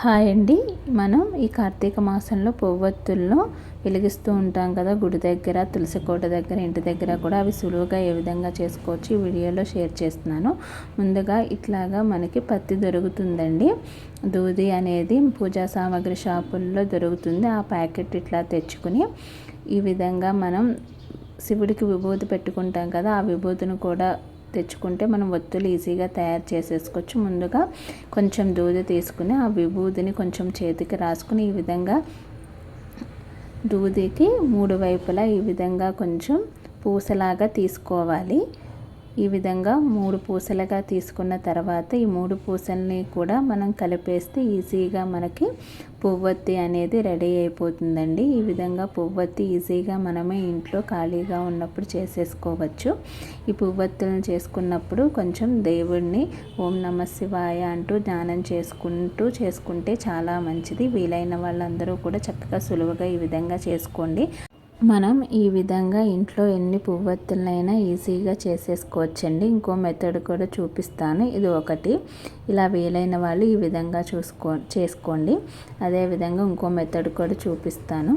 Hi అండి. మనం ఈ కార్తీక మాసంలో పొవ్వొత్తులను వెలిగిస్తూ ఉంటాం కదా గుడి దగ్గర తులసి కోట దగ్గర ఇంటి దగ్గర కూడా అవి సులువుగా ఏ విధంగా చేసుకోవచ్చు ఈ వీడియోలో షేర్ చేస్తున్నాను. ముందుగా ఇట్లాగా మనకి పత్తి దొరుకుతుందండి. దూది అనేది పూజా సామాగ్రి షాపుల్లో దొరుకుతుంది. ఆ ప్యాకెట్ ఇట్లా తెచ్చుకుని ఈ విధంగా మనం శివుడికి విభూతి పెట్టుకుంటాం కదా ఆ విభూతిని కూడా తెచ్చుకుంటే మనం ఒత్తులు ఈజీగా తయారు చేసేసుకోవచ్చు. ముందుగా కొంచెం దూది తీసుకుని ఆ విభూదిని కొంచెం చేతికి రాసుకుని ఈ విధంగా దూదికి మూడు వైపులా ఈ విధంగా కొంచెం పూసలాగా తీసుకోవాలి. ఈ విధంగా మూడు పూసలుగా తీసుకున్న తర్వాత ఈ మూడు పూసల్ని కూడా మనం కలిపేస్తే ఈజీగా మనకి పువ్వొత్తి అనేది రెడీ అయిపోతుందండి. ఈ విధంగా పువ్వొత్తి ఈజీగా మనమే ఇంట్లో ఖాళీగా ఉన్నప్పుడు చేసేసుకోవచ్చు. ఈ పువ్వొత్తులను చేసుకున్నప్పుడు కొంచెం దేవుడిని ఓం నమ శివాయ అంటూ ధ్యానం చేసుకుంటూ చేసుకుంటే చాలా మంచిది. వీలైన వాళ్ళందరూ కూడా చక్కగా సులువుగా ఈ విధంగా చేసుకోండి. మనం ఈ విధంగా ఇంట్లో ఎన్ని పువ్వొత్తులైనా ఈజీగా చేసేసుకోవచ్చండి. ఇంకో మెథడ్ కూడా చూపిస్తాను. ఇది ఒకటి. ఇలా వీలైన వాళ్ళు ఈ విధంగా చూసుకో చేసుకోండి. అదేవిధంగా ఇంకో మెథడ్ కూడా చూపిస్తాను.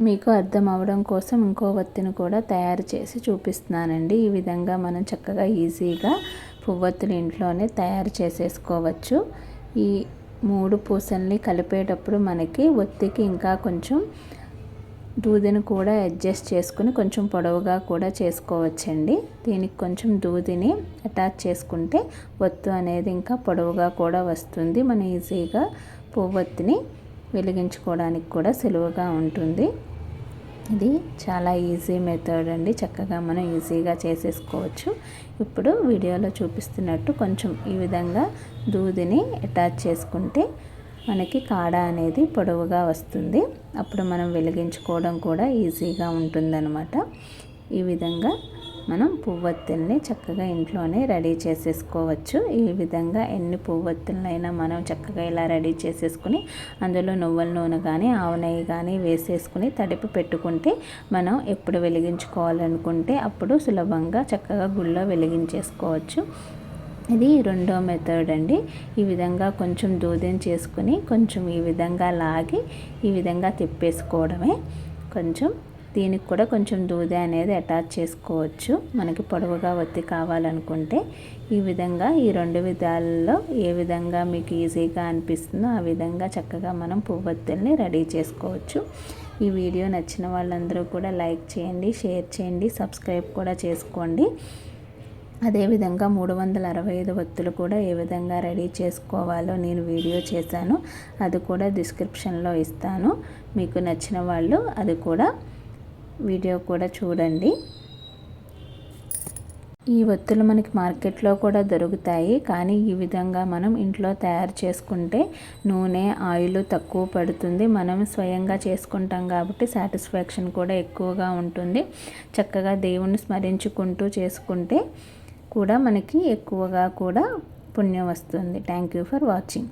మీకు అర్థం అవడం కోసం ఇంకో వత్తిని కూడా తయారు చేసి చూపిస్తున్నానండి. ఈ విధంగా మనం చక్కగా ఈజీగా పువ్వొత్తులు ఇంట్లోనే తయారు చేసేసుకోవచ్చు. ఈ మూడు పూసల్ని కలిపేటప్పుడు మనకి ఒత్తికి ఇంకా కొంచెం దూదిని కూడా అడ్జస్ట్ చేసుకుని కొంచెం పొడవుగా కూడా చేసుకోవచ్చండి. దీనికి కొంచెం దూదిని అటాచ్ చేసుకుంటే ఒత్తు అనేది ఇంకా పొడవుగా కూడా వస్తుంది. మనం ఈజీగా పువ్వొత్తిని వెలిగించుకోవడానికి కూడా సులువుగా ఉంటుంది. ఇది చాలా ఈజీ మెథడ్ అండి. చక్కగా మనం ఈజీగా చేసేసుకోవచ్చు. ఇప్పుడు వీడియోలో చూపిస్తున్నట్టు కొంచెం ఈ విధంగా దూదిని అటాచ్ చేసుకుంటే మనకి కాడ అనేది పొడవుగా వస్తుంది. అప్పుడు మనం వెలిగించుకోవడం కూడా ఈజీగా ఉంటుందన్నమాట. ఈ విధంగా మనం పువ్వొత్తుల్ని చక్కగా ఇంట్లోనే రెడీ చేసేసుకోవచ్చు. ఈ విధంగా ఎన్ని పువ్వొత్తులైనా మనం చక్కగా ఇలా రెడీ చేసేసుకుని అందులో నువ్వుల నూనె కానీ ఆవు నెయ్యి కానీ వేసేసుకుని తడిపి పెట్టుకుంటే మనం ఎప్పుడు వెలిగించుకోవాలనుకుంటే అప్పుడు సులభంగా చక్కగా గుళ్ళో వెలిగించేసుకోవచ్చు. ఇది రెండో మెథడ్ అండి. ఈ విధంగా కొంచెం దూదం చేసుకుని కొంచెం ఈ విధంగా లాగి ఈ విధంగా తిప్పేసుకోవడమే. కొంచెం దీనికి కూడా కొంచెం దూద అనేది అటాచ్ చేసుకోవచ్చు. మనకి పొడవుగా ఒత్తి కావాలనుకుంటే ఈ విధంగా ఈ రెండు విధాలలో ఏ విధంగా మీకు ఈజీగా అనిపిస్తుందో ఆ విధంగా చక్కగా మనం పువ్వొత్తుల్ని రెడీ చేసుకోవచ్చు. ఈ వీడియో నచ్చిన వాళ్ళందరూ కూడా లైక్ చేయండి షేర్ చేయండి సబ్స్క్రైబ్ కూడా చేసుకోండి. అదేవిధంగా మూడు వందల అరవై ఐదు వత్తులు కూడా ఏ విధంగా రెడీ చేసుకోవాలో నేను వీడియో చేశాను. అది కూడా డిస్క్రిప్షన్లో ఇస్తాను. మీకు నచ్చిన వాళ్ళు అది కూడా వీడియో కూడా చూడండి. ఈ ఒత్తులు మనకి మార్కెట్లో కూడా దొరుకుతాయి. కానీ ఈ విధంగా మనం ఇంట్లో తయారు చేసుకుంటే నూనె ఆయిల్ తక్కువ పడుతుంది. మనం స్వయంగా చేసుకుంటాం కాబట్టి సాటిస్ఫాక్షన్ కూడా ఎక్కువగా ఉంటుంది. చక్కగా దేవుణ్ణి స్మరించుకుంటూ చేసుకుంటే కూడా మనకి ఎక్కువగా కూడా పుణ్యం వస్తుంది. Thank you for watching